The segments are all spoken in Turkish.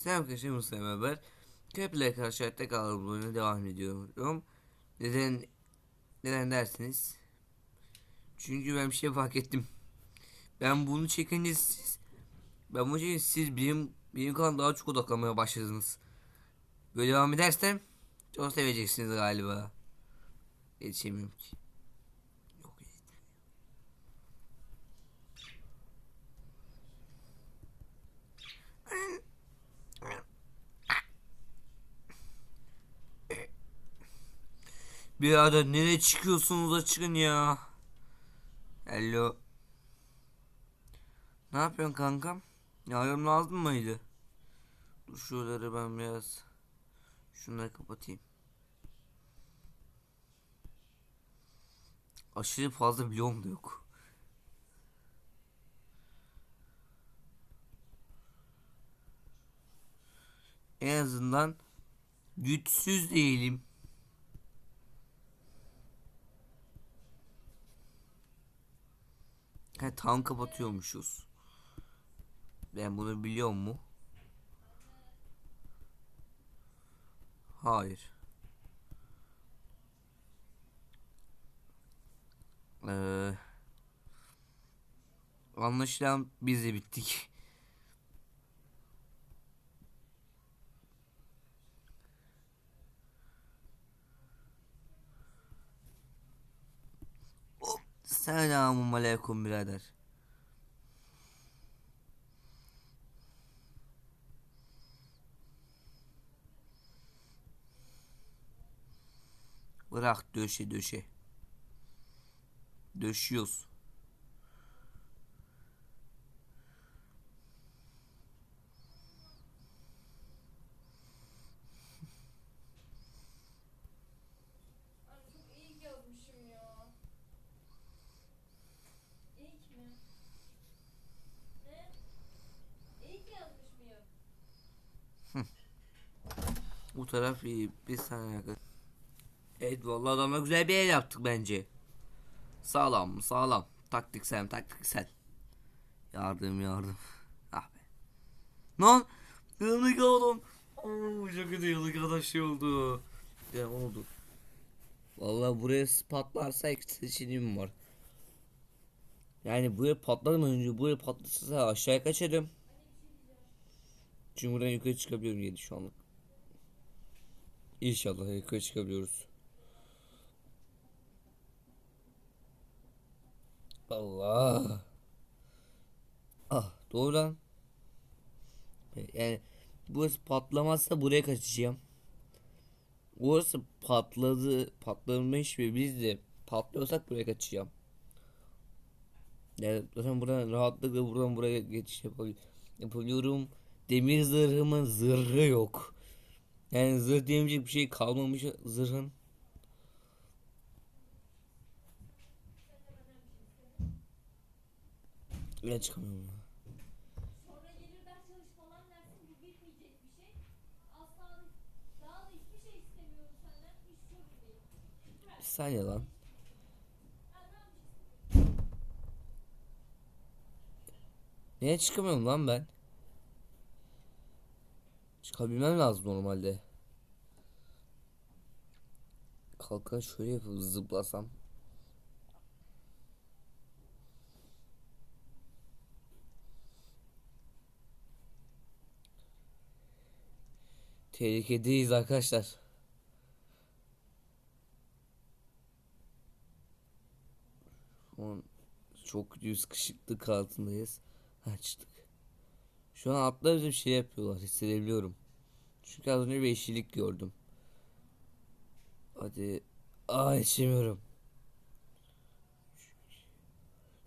Selam arkadaşlar Mustafa haber. Köprüle karşı hayatta oyuna devam ediyorum. Neden neden dersiniz? Çünkü ben bir şey fark ettim. Ben bunu çekince siz ben bunu çekince siz benim benim kanal daha çok odaklanmaya başladınız. Böyle devam edersem çok seveceksiniz galiba. Yetişemiyorum ki. Birader nereye çıkıyorsunuz da çıkın ya. Hello. Ne yapıyorsun kankam? Yardım lazım mıydı? Dur şuraları ben biraz şunları kapatayım. Aşırı fazla bloğum da yok. En azından güçsüz değilim. He tam kapatıyormuşuz. Ben bunu biliyor mu? Hayır. Ee, anlaşılan biz de bittik. Selamun aleyküm birader. Bırak döşe döşe. Döşüyoruz. Ay çok iyi yazmışım ya. İlk mi? Ne? İlk yazmış mıyım? Bu taraf iyi. Bir saniye. Evet vallahi adamla güzel bir el yaptık bence. Sağlam? Sağlam. Taktiksel? Taktiksel. Yardım yardım. Ah be. Lan! Yanık adam. Oo, çok kötü yanık adam şey oldu. Ya oldu. Vallahi buraya patlarsa seçeneğim var. Yani buraya patlamadan önce buraya patlasa aşağıya kaçarım. Çünkü buradan yukarı çıkabiliyorum yedi şu anlık. İnşallah yukarı çıkabiliyoruz. Allah. Ah doğru lan. Yani burası patlamazsa buraya kaçacağım. Orası patladı, patlamış ve biz de patlıyorsak buraya kaçacağım. Yani zaten buradan rahatlıkla buradan buraya geçiş yapabil- yapabiliyorum. Demir zırhımın zırhı yok. Yani zırh diyemeyecek bir şey kalmamış zırhın. Ben çıkamıyorum ya. Bir şey. Şey. Bir saniye lan. Yapacaksın? Niye çıkamıyorum lan ben? Çıkabilmem lazım normalde. Kalkan şöyle yapıp zıplasam. Tehlikedeyiz arkadaşlar. Şu an çok kötü sıkışıklık altındayız. Ha çıktık. Şu an atlar bir şey yapıyorlar hissedebiliyorum. Çünkü az önce bir yeşillik gördüm. Hadi. Aa yetişemiyorum.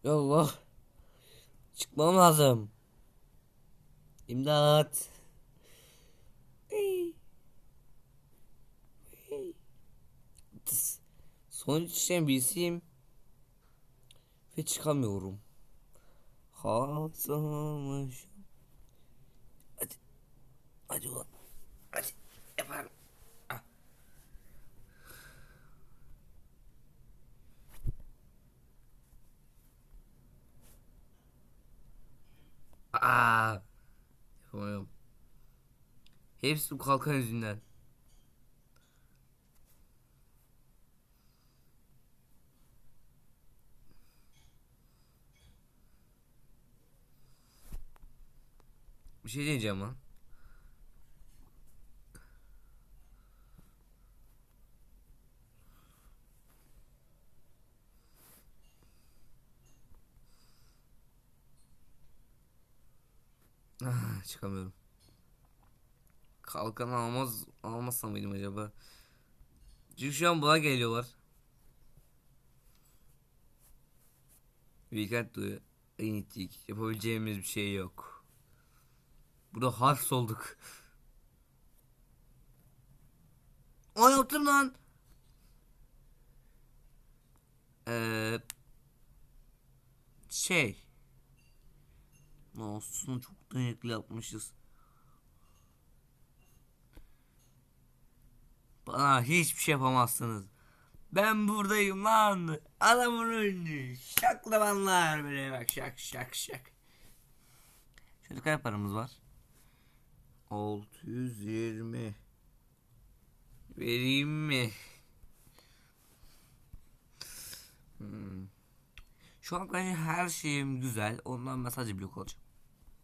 Ya Allah. Çıkmam lazım. İmdat. Sonuç için bilseyim. Ve çıkamıyorum. Hasamış. Hadi. Hadi ulan. Hadi. Yaparım. Ah. Aa. Yapamıyorum. Hepsi bu kalkan yüzünden. Bir şey diyeceğim lan. Çıkamıyorum. Kalkan almaz almazsam mıydım acaba? Çünkü şu an buna geliyorlar. Weekend diyor. En ittik. Yapabileceğimiz bir şey yok. Burada hapis olduk. O yaptım lan. Eee şey. Olsun çok dayanıklı yapmışız. Bana hiçbir şey yapamazsınız. Ben buradayım lan. Adamın önünü. Şaklamanlar böyle bak şak şak şak. Şöyle kaç paramız var? 620. Vereyim mi? Hmm. Şu an bence her şeyim güzel. Ondan mesaj blok olacak.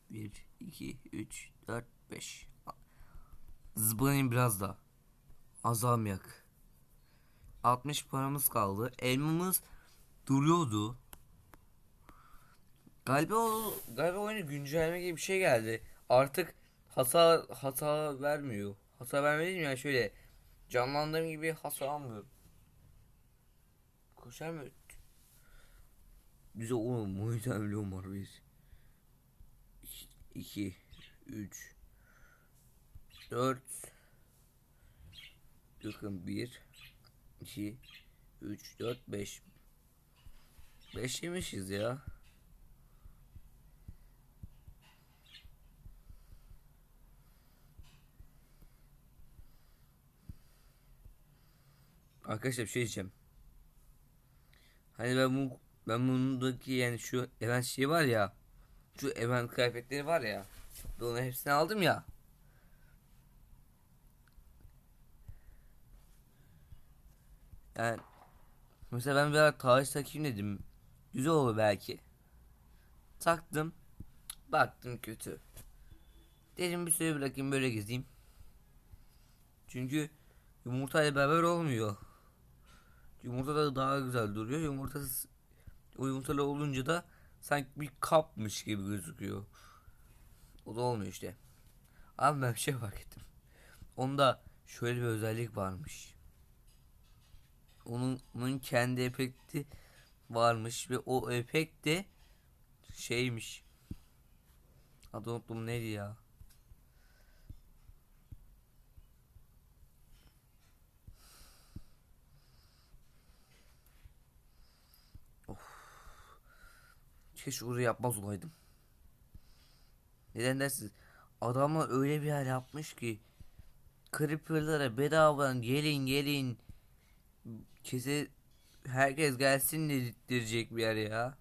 1, 2, 3, 4, 5. Zıplayayım biraz da. Azalmayak. 60 paramız kaldı. Elmamız duruyordu. Galiba o galiba oyuna güncelleme gibi bir şey geldi. Artık hata hata vermiyor. Hata vermedi mi yani şöyle canlandığım gibi hasar almıyorum. Koşar mı? Bize oğlum o yüzden var biz. 2 3 4 Bakın 1 2 3 4 5 5 yemişiz ya. Arkadaşlar bir şey diyeceğim. Hani ben bu ben bundaki yani şu event şey var ya. Şu event kıyafetleri var ya. Ben onların hepsini aldım ya. Yani mesela ben bir ara tarih takayım dedim. Güzel olur belki. Taktım. Baktım kötü. Dedim bir süre bırakayım böyle gezeyim. Çünkü yumurtayla beraber olmuyor. Yumurta da daha güzel duruyor. Yumurta o yumurtalı olunca da sanki bir kapmış gibi gözüküyor. O da olmuyor işte. Abi ben bir şey fark ettim. Onda şöyle bir özellik varmış. Onun, onun kendi efekti varmış ve o efekt de şeymiş. Adı unuttum neydi ya? Keşke orayı yapmaz olaydım. Neden dersiniz? Adamlar öyle bir yer yapmış ki Creeper'lara bedavadan gelin gelin kese herkes gelsin dedirtecek bir yer ya.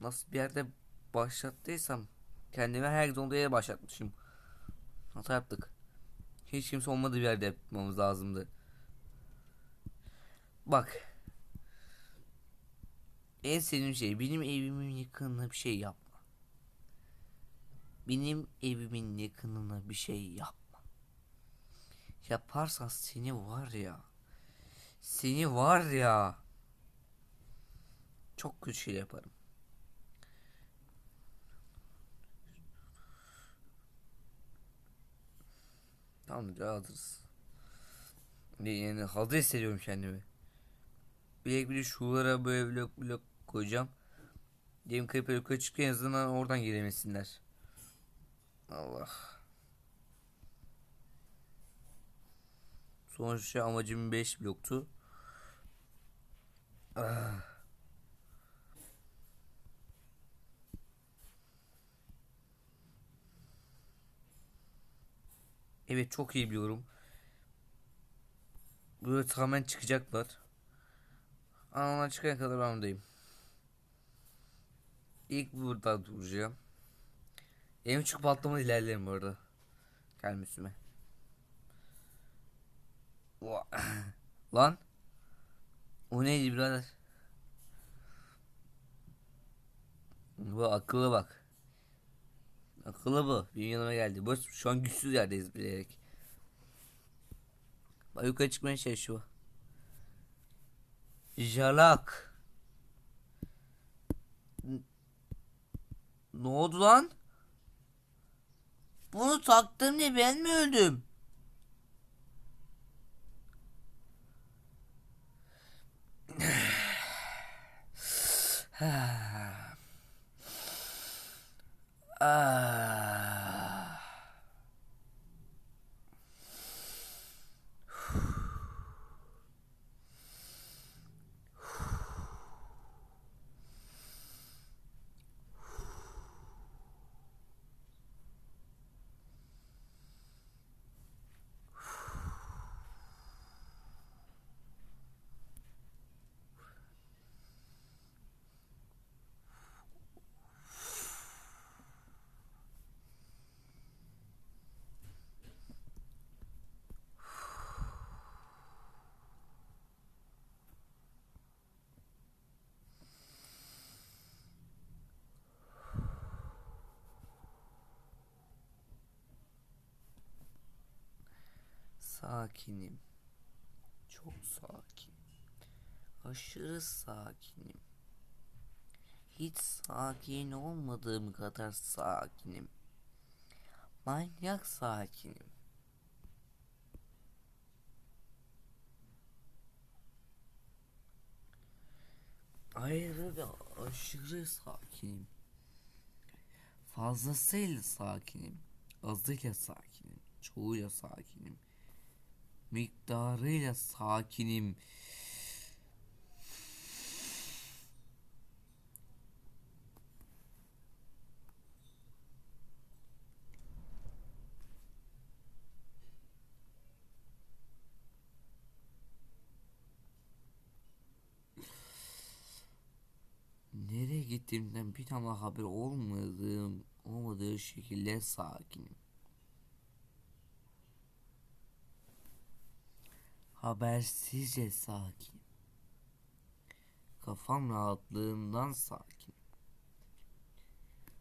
Nasıl bir yerde başlattıysam kendime herkes olduğu yere başlatmışım. Hata yaptık. Hiç kimse olmadığı bir yerde yapmamız lazımdı. Bak. En sevdiğim şey benim evimin yakınına bir şey yapma. Benim evimin yakınına bir şey yapma. Yaparsan seni var ya. Seni var ya. Çok kötü şey yaparım. Tamam rahatız. Yani hazır hissediyorum kendimi. Bilek bir de şuralara böyle blok blok koyacağım. Diyelim Creeper yukarı çıkıyor en azından oradan giremesinler. Allah. Sonuçta amacım 5 bloktu. Ah. Evet çok iyi biliyorum. Böyle tamamen çıkacaklar. Ama çıkana kadar ben buradayım. İlk burada duracağım. En küçük patlama ilerlerim bu arada. Gelme üstüme. Lan. O neydi birader? Bu akıllı bak. Akıllı bu. Benim yanıma geldi. Bu şu an güçsüz yerdeyiz bilerek. Bak yukarı çıkmaya çalışıyor. Jalak. Ne oldu lan? Bunu taktım diye ben mi öldüm? Ah. Sakinim. Çok sakin. Aşırı sakinim. Hiç sakin olmadığım kadar sakinim. Manyak sakinim. Ayrı ve aşırı sakinim. Fazlasıyla sakinim. Azıyla sakinim. Çoğuyla sakinim. Miktarıyla sakinim. Nereye gittiğimden bir tane haber olmadığım olmadığı şekilde sakinim. Habersizce sakin. Kafam rahatlığından sakin.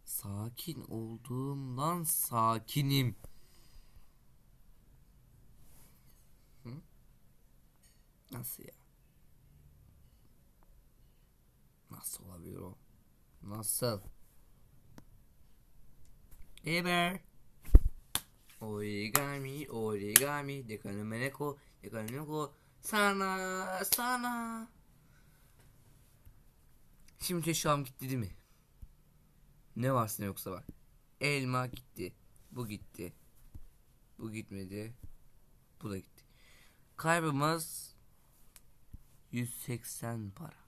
Sakin olduğumdan sakinim. Hı? Nasıl ya? Nasıl olabilir o? Nasıl? Eber. Origami, origami, dekanı neko, dekanı neko, sana, sana. Şimdi teşham gitti değil mi? Ne varsın yoksa bak. Elma gitti. Bu gitti. Bu gitmedi. Bu da gitti. Kaybımız 180 para.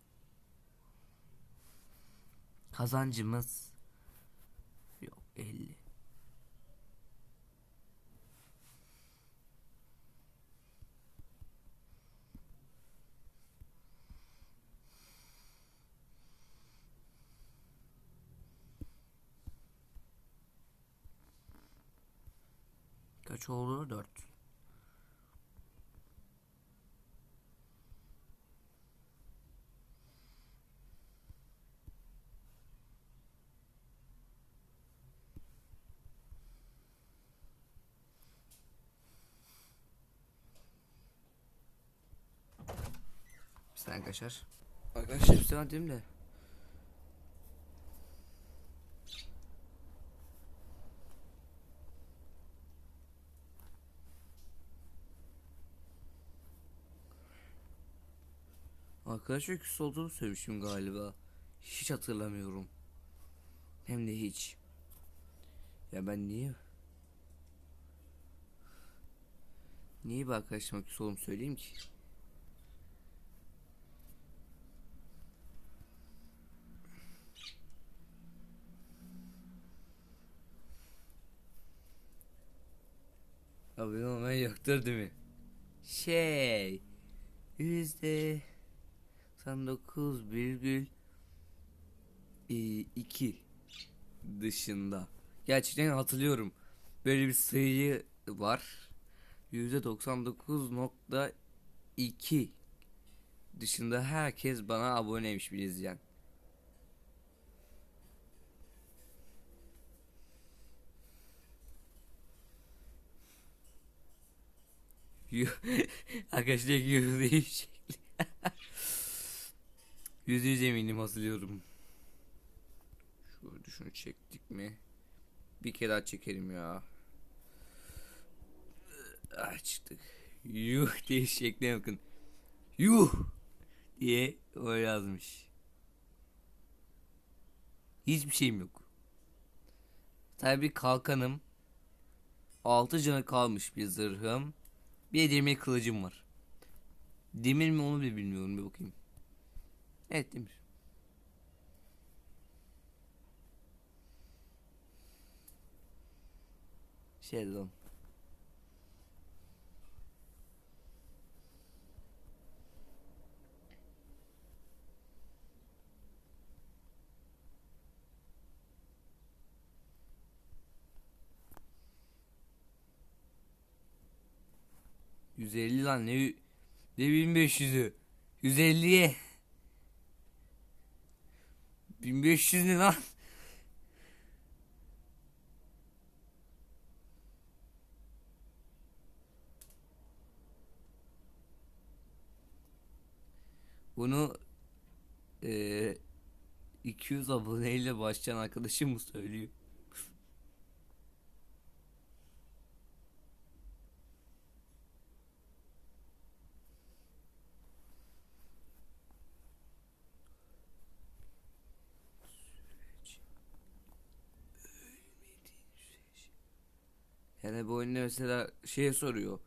Kazancımız yok 50. Kaç oldu? 4. Sen arkadaşlar. Arkadaşlar bir diyeyim de. Arkadaşlar küs olduğumu söylemişim galiba. Hiç hatırlamıyorum. Hem de hiç. Ya ben niye? Niye bir arkadaşıma küs olduğumu söyleyeyim ki? Abi olman yoktur değil mi? Şey yüzde 99 virgül e, iki dışında. Gerçekten hatırlıyorum. Böyle bir sayıyı var. %99.2 dışında herkes bana aboneymiş bir izleyen. Arkadaşlar yüzde yüz şekli. Yüzde yüz eminim hatırlıyorum. Şurada şunu çektik mi? Bir kere daha çekelim ya. Ah çıktık. Yuh diye şekline bakın. Yuh diye o yazmış. Hiçbir şeyim yok. Tabi kalkanım. Altı canı kalmış bir zırhım. Bir de demir kılıcım var. Demir mi onu bile bilmiyorum bir bakayım. Evet demir. Lan. Yüz elli lan ne ne bin beş yüzü. Yüz elliye. Bin beş yüz ne lan? Bunu eee 200 aboneyle başlayan arkadaşım mı söylüyor? Oyunda mesela şey soruyor.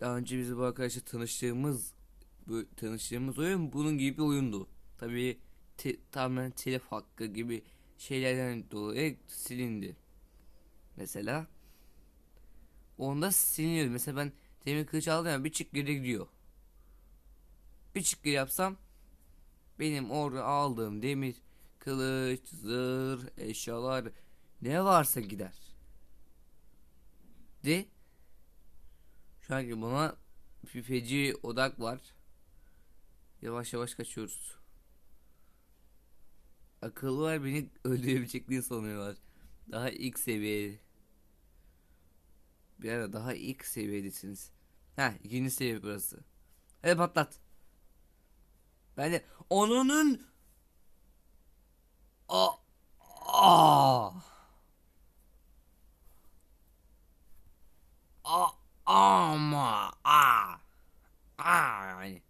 Daha önce biz bu arkadaşla tanıştığımız bu tanıştığımız oyun bunun gibi bir oyundu. Tabii te, tamamen telif hakkı gibi şeylerden dolayı silindi. Mesela onda siliniyor. Mesela ben demir kılıç aldım ya bir çık geri gidiyor. Bir çık geri yapsam benim orada aldığım demir kılıç, zırh, eşyalar ne varsa gider. De şu anki buna bir odak var. Yavaş yavaş kaçıyoruz. Akıllı var beni öldürebileceklerini sanıyorlar. Daha ilk seviye. Bir ara daha ilk seviyedesiniz. Ha ikinci seviye burası. Hadi patlat. Ben de onunun a a a ama a a yani.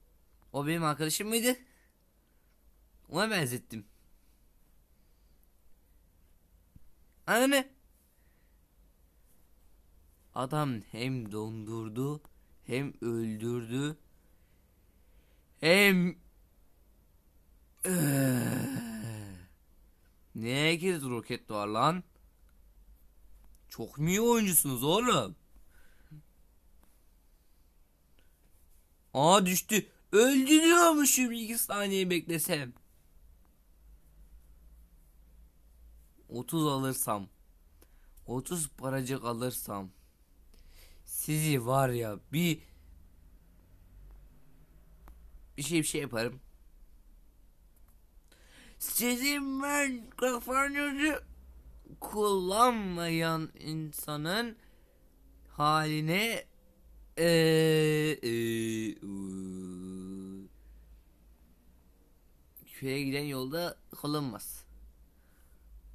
O benim arkadaşım mıydı? Ona benzettim. Anne. Adam hem dondurdu hem öldürdü hem ne herkes roket var lan? Çok mu iyi oyuncusunuz oğlum? Aa düştü. Öldürüyormuşum iki saniye beklesem. 30 alırsam 30 paracık alırsam sizi var ya bir bir şey bir şey yaparım. Sizin ben kafanızı kullanmayan insanın haline eee, ıı, köye giden yolda kalınmaz.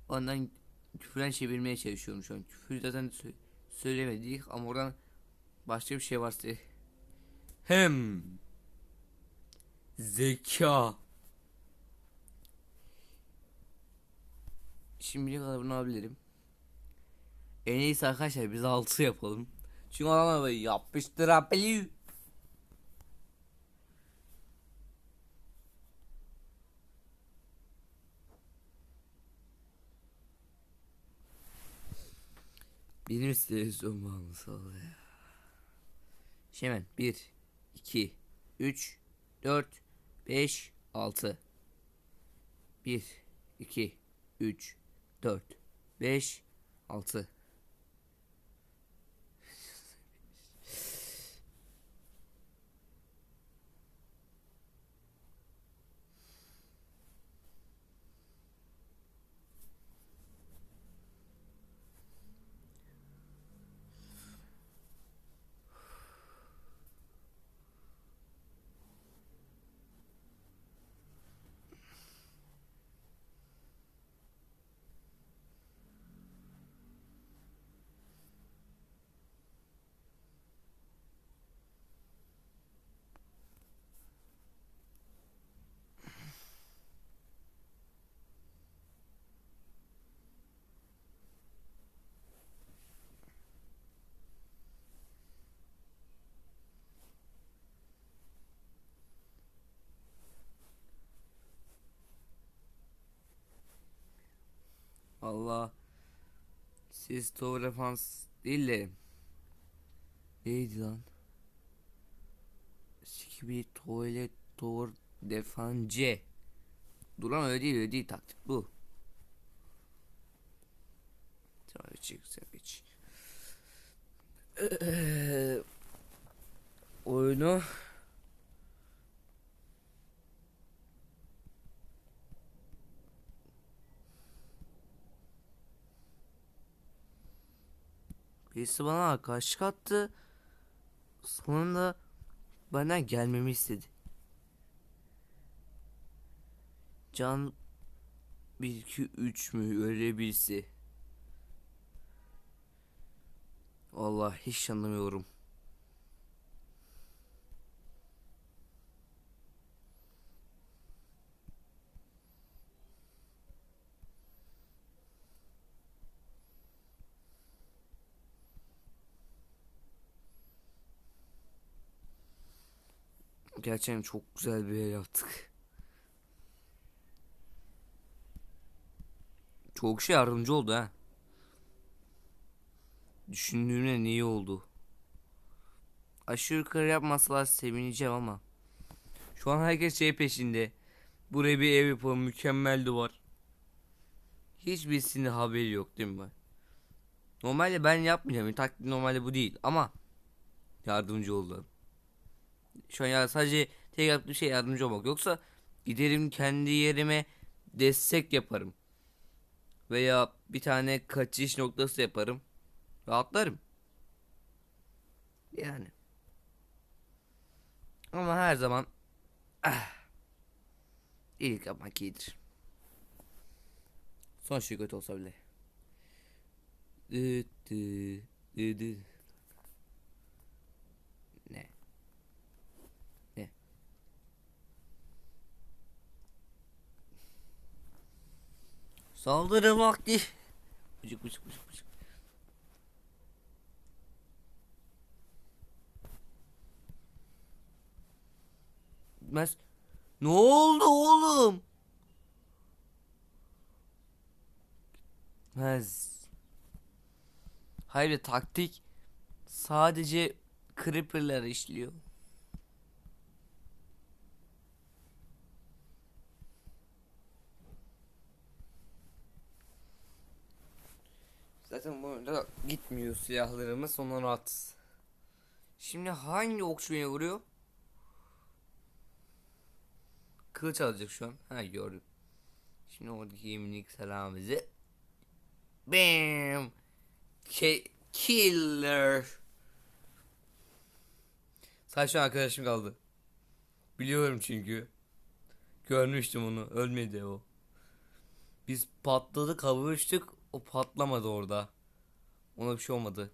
Ondan küfürden çevirmeye çalışıyorum şu an. Küfür zaten sö- söylemedik ama oradan başka bir şey varsa hem zeka Şimdiye kadar bunu alabilirim. En iyisi arkadaşlar biz 6 yapalım. Çünkü adamlar böyle yapıştırabiliyor. Benim televizyon bağımlısı oldu ya. Şimdi hemen 1, 2, 3, 4, 5, 6. 1, 2, 3, 4, 5, 6. Valla siz tower defans değil de neydi lan? Skibi tuvalet tower defance. Dur lan öyle değil öyle değil taktik bu. Tamam geç. Eee, oyunu Birisi bana arkadaşlık attı. Sonunda benden gelmemi istedi. Can 1 2 3 mü öyle birisi. Vallahi hiç anlamıyorum. Gerçekten çok güzel bir yer yaptık. Çok şey yardımcı oldu ha. Düşündüğümden iyi oldu. Aşırı yukarı yapmasalar sevineceğim ama. Şu an herkes şey peşinde. Buraya bir ev yapalım mükemmel duvar. Hiçbirisinin haberi yok değil mi? Normalde ben yapmayacağım. Taktik normalde bu değil ama yardımcı oldu. Şu an ya sadece tek yaptığım şey yardımcı olmak. Yoksa giderim kendi yerime destek yaparım. Veya bir tane kaçış noktası yaparım. Rahatlarım. Yani. Ama her zaman ah, iyilik yapmak iyidir. Son şey kötü olsa bile. Dı dı dı dı. Saldırı vakti. Bıcık bıcık bıcık bıcık. Mes ne oldu oğlum? Mez. Hayır taktik sadece creeper'lara işliyor. Zaten bu oyunda gitmiyor silahlarımız ondan rahatız. Şimdi hangi okçu beni vuruyor? Kılıç alacak şu an. Ha gördüm. Şimdi oradaki minik selamımızı. Bam. Ke killer. Sadece arkadaşım kaldı. Biliyorum çünkü. Görmüştüm onu. Ölmedi o. Biz patladı kavuştuk. O patlamadı orada. Ona bir şey olmadı.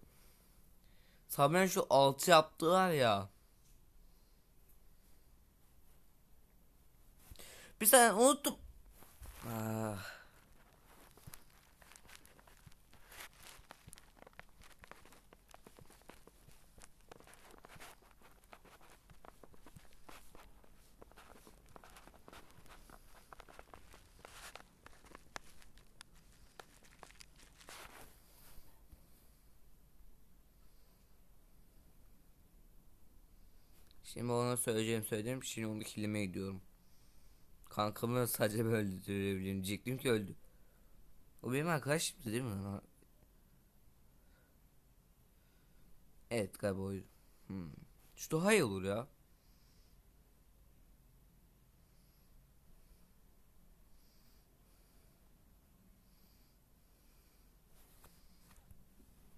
Saben şu altı yaptılar ya. Bir saniye unuttum. Ah. Şimdi ona söyleyeceğim söyledim. Şimdi onu kilime gidiyorum. Kankamı sadece böyle öldürebilirim diyecektim ki öldü. O benim arkadaşımdı değil mi? Evet galiba oydu. Hmm. Şu daha iyi olur ya.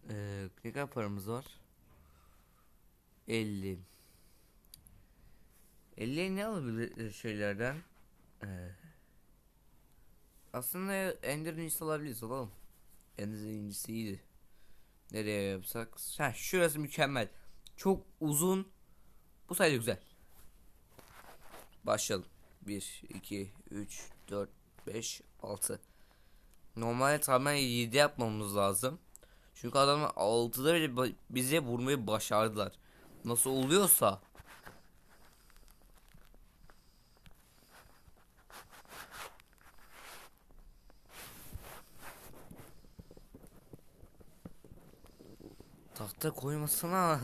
Ee, ne kadar paramız var? 50. 50 ne alabilir şeylerden? Ee, aslında Ender'in iyisi alabiliriz alalım. Ender'in iyisi iyiydi. Nereye yapsak? Ha şurası mükemmel. Çok uzun. Bu sayede güzel. Başlayalım. 1, 2, 3, 4, 5, 6. Normalde tamamen 7 yapmamız lazım. Çünkü adamlar 6'da bile bize vurmayı başardılar. Nasıl oluyorsa. Tahta koymasana.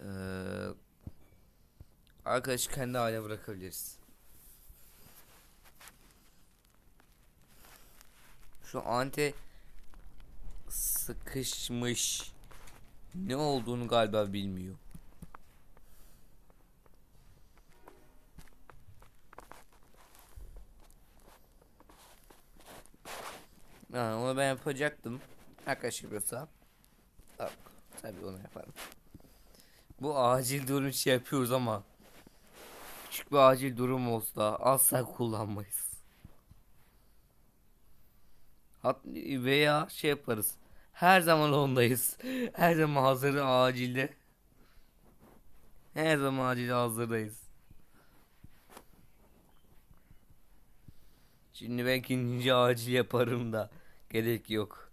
Ee, arkadaşı kendi haline bırakabiliriz. Şu ante sıkışmış. Ne olduğunu galiba bilmiyor. Yani onu ben yapacaktım. Arkadaş yapıyorsa. Bak, tabii onu yaparım. Bu acil durum için yapıyoruz ama küçük bir acil durum olsa asla kullanmayız. Hat veya şey yaparız. Her zaman ondayız. Her zaman hazır acilde. Her zaman acil hazırdayız. Şimdi ben ikinci acil yaparım da gerek yok.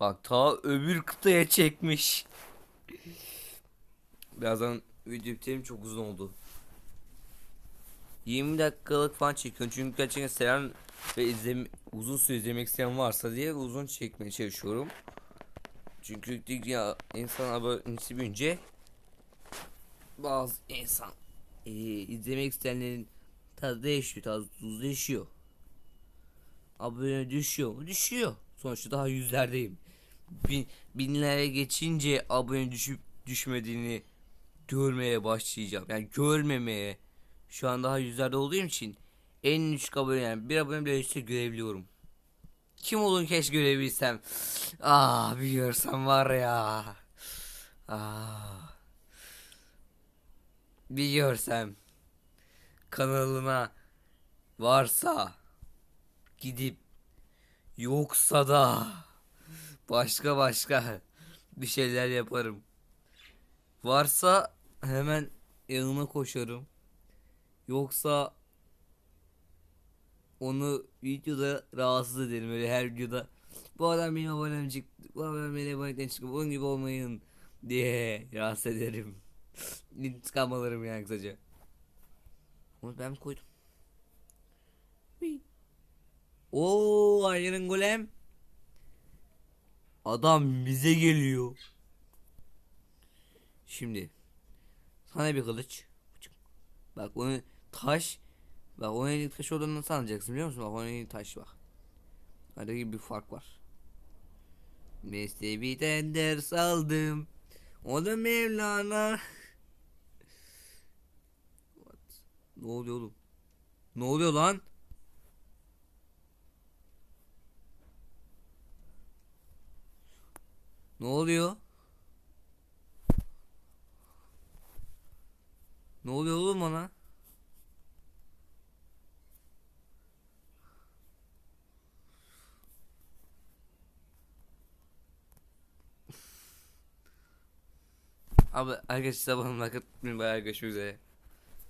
Bak ta öbür kıtaya çekmiş. Birazdan video biterim çok uzun oldu. 20 dakikalık falan çekiyorum çünkü gerçekten seven ve izleme, uzun süre izlemek isteyen varsa diye uzun çekmeye çalışıyorum. Çünkü ya insan abonesi büyünce bazı insan e, izlemek isteyenlerin tadı değişiyor, tadı tuzu değişiyor. Abone düşüyor mu? Düşüyor. Sonuçta daha yüzlerdeyim. Bin, binlere geçince abone düşüp düşmediğini görmeye başlayacağım. Yani görmemeye. Şu an daha yüzlerde olduğum için en düşük abone yani bir abone bile işte görebiliyorum. Kim olduğunu keşke görebilsem. Ah biliyorsam var ya. Ah. Biliyorsam kanalına varsa gidip yoksa da başka başka bir şeyler yaparım. Varsa hemen yanına koşarım. Yoksa onu videoda rahatsız ederim öyle her videoda. Bu adam benim abonem çıktı. Bu adam benim abonemden çıktı. Bunun gibi olmayın diye rahatsız ederim. İntikam alırım yani kısaca. Onu ben mi koydum? Oo Iron Golem. Adam bize geliyor. Şimdi sana bir kılıç. Bak onu taş. Bak onun elinde taş olduğunu nasıl anlayacaksın biliyor musun? Bak onun elinde taş bak. Arada bir fark var. Mesleğimden ders aldım. O da Mevlana. What? Ne oluyor oğlum? Ne oluyor lan? Ne oluyor? Ne oluyor oğlum bana? Abi arkadaşlar bana bakın bayağı görüşmek üzere.